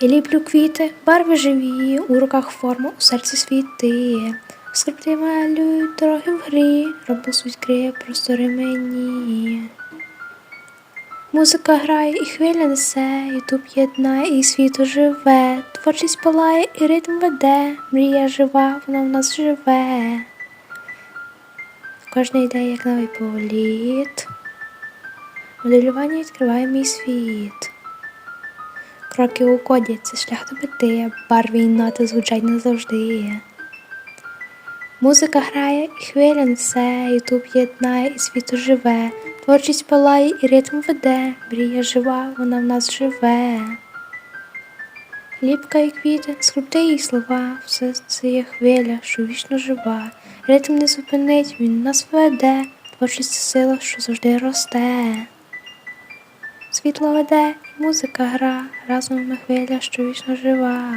Я ліплю квіти, барви живі, у руках форма, у серці світи. Скрипти малюють дороги в грі, робус відкриє простори мені. Музика грає і хвиля несе, Ютуб єднає і світ оживе, творчість палає і ритм веде, мрія жива, вона в нас живе. Кожна ідея як новий політ. Моделювання відкриває мій світ. Кроки у коді це шлях до мети, барві і ноти звучать назавжди. Музика грає і хвиля несе, Ютуб єднає і світ оживе, творчість палає і ритм веде, мрія жива, вона в нас живе. Ліпка і квіти, скрипти і слова, все це є хвиля, що вічно жива. Ритм не зупинить, він нас веде, творчість сила, що завжди росте. Світло веде, музика гра, разом ми хвиля, що вічно жива.